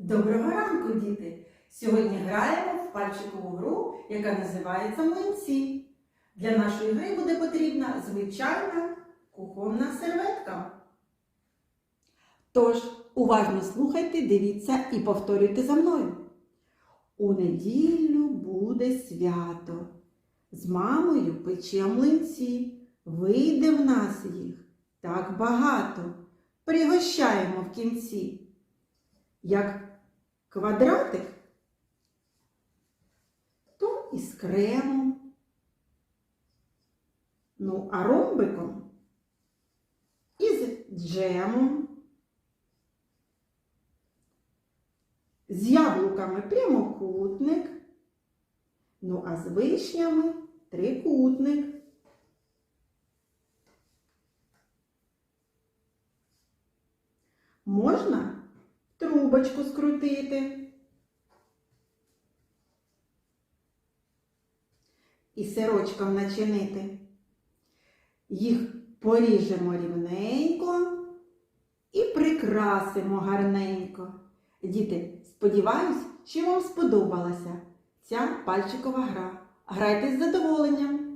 Доброго ранку, діти! Сьогодні граємо в пальчикову гру, яка називається млинці. Для нашої гри буде потрібна звичайна кухонна серветка. Тож, уважно слухайте, дивіться і повторюйте за мною. У неділю буде свято. З мамою пече млинці. Вийде в нас їх так багато. Пригощаємо в кінці. Як квадратик, то із кремом. Ну, а ромбиком із джемом. З яблуками прямокутник. Ну, а з вишнями трикутник. Можна трубочку скрутити. І сирочком начинити. Їх поріжемо рівненько і прикрасимо гарненько. Діти, сподіваюсь, що вам сподобалася ця пальчикова гра. Грайте з задоволенням!